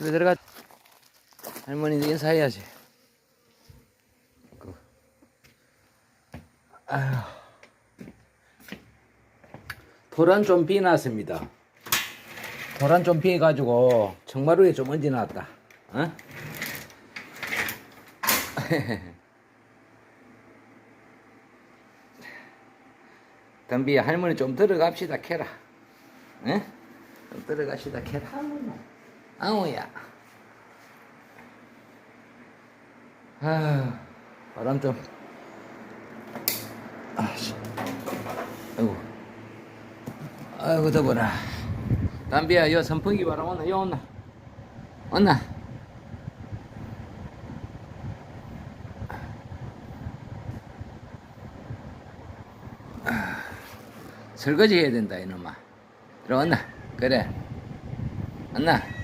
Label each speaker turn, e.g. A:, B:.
A: 그래 들어가. 할머니 인사해야지. 그. 아휴. 도란 좀 비nas습니다. 도란 좀 비가지고 정마루에 좀 얹어 놨다. 어? 덤비 할머니 좀 들어갑시다 캐라. 에? 좀 들어가시다 캐라 아우야. 아 바람 좀. 아씨. 아이고. 아이고 더워라. 담비야 여 선풍기 바람 온나? 여 온나? 온나? 설거지 해야 된다 이놈아. 들어왔나? 그래. 왔나